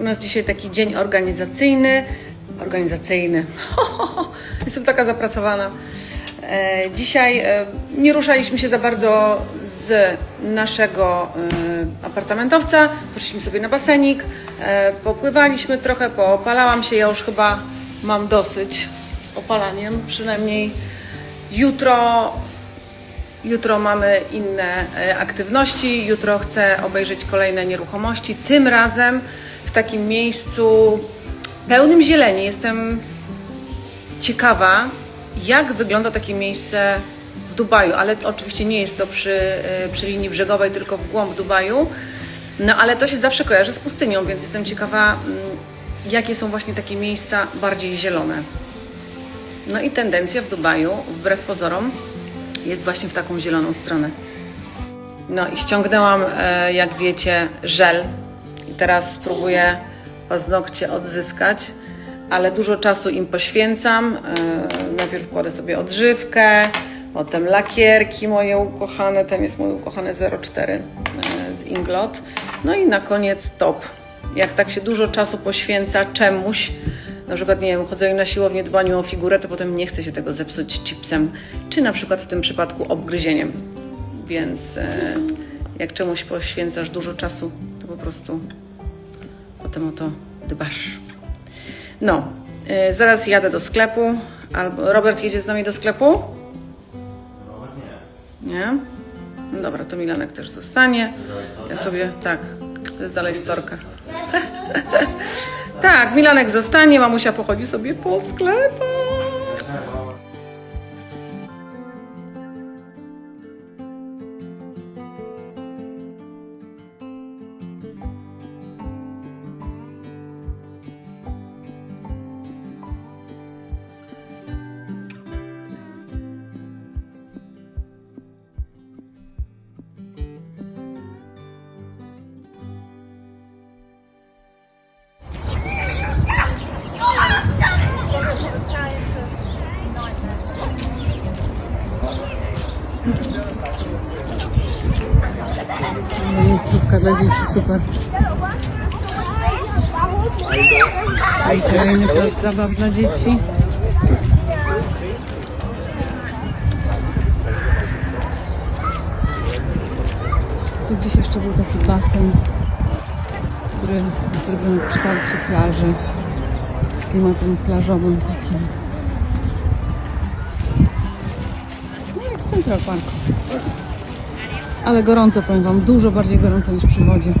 U nas dzisiaj taki dzień organizacyjny. Organizacyjny. Jestem taka zapracowana. E, Dzisiaj e, nie ruszaliśmy się za bardzo z naszego e, apartamentowca. Poszliśmy sobie na basenik, popływaliśmy trochę, poopalałam się. Ja już chyba mam dosyć z opalaniem. Przynajmniej jutro Jutro mamy inne e, aktywności. Jutro chcę obejrzeć kolejne nieruchomości. Tym razem w takim miejscu pełnym zieleni. Jestem ciekawa, jak wygląda takie miejsce w Dubaju, ale oczywiście nie jest to przy, e, przy linii brzegowej, tylko w głąb Dubaju. No ale to się zawsze kojarzy z pustynią, więc jestem ciekawa, mm, jakie są właśnie takie miejsca bardziej zielone. No i tendencja w Dubaju, wbrew pozorom, jest właśnie w taką zieloną stronę. No i ściągnęłam, e, jak wiecie, żel i teraz spróbuję paznokcie odzyskać, ale dużo czasu im poświęcam. E, Najpierw kładę sobie odżywkę, potem lakierki moje ukochane, ten jest mój ukochany 04 e, z Inglot. No i na koniec top. Jak tak się dużo czasu poświęca czemuś, na przykład, nie wiem, chodzeniu na siłownię, dbaniu o figurę, to potem nie chce się tego zepsuć chipsem, czy na przykład w tym przypadku obgryzieniem. Więc e, jak czemuś poświęcasz dużo czasu, to po prostu potem o to dbasz. No, e, zaraz jadę do sklepu. Albo Robert jedzie z nami do sklepu? Robert nie. Nie? No dobra, to Milanek też zostanie. Ja sobie, tak, to jest dalej storka. tak, Milanek zostanie, mamusia pochodzi sobie po sklepach. Miejscówka dla dzieci, super. Kolejny plac zabaw dla dzieci. Tu gdzieś jeszcze był taki basen, który zrobiony w kształcie plaży. Z klimatem plażowym takim. Ale gorąco, powiem Wam, dużo bardziej gorąco niż przy wodzie.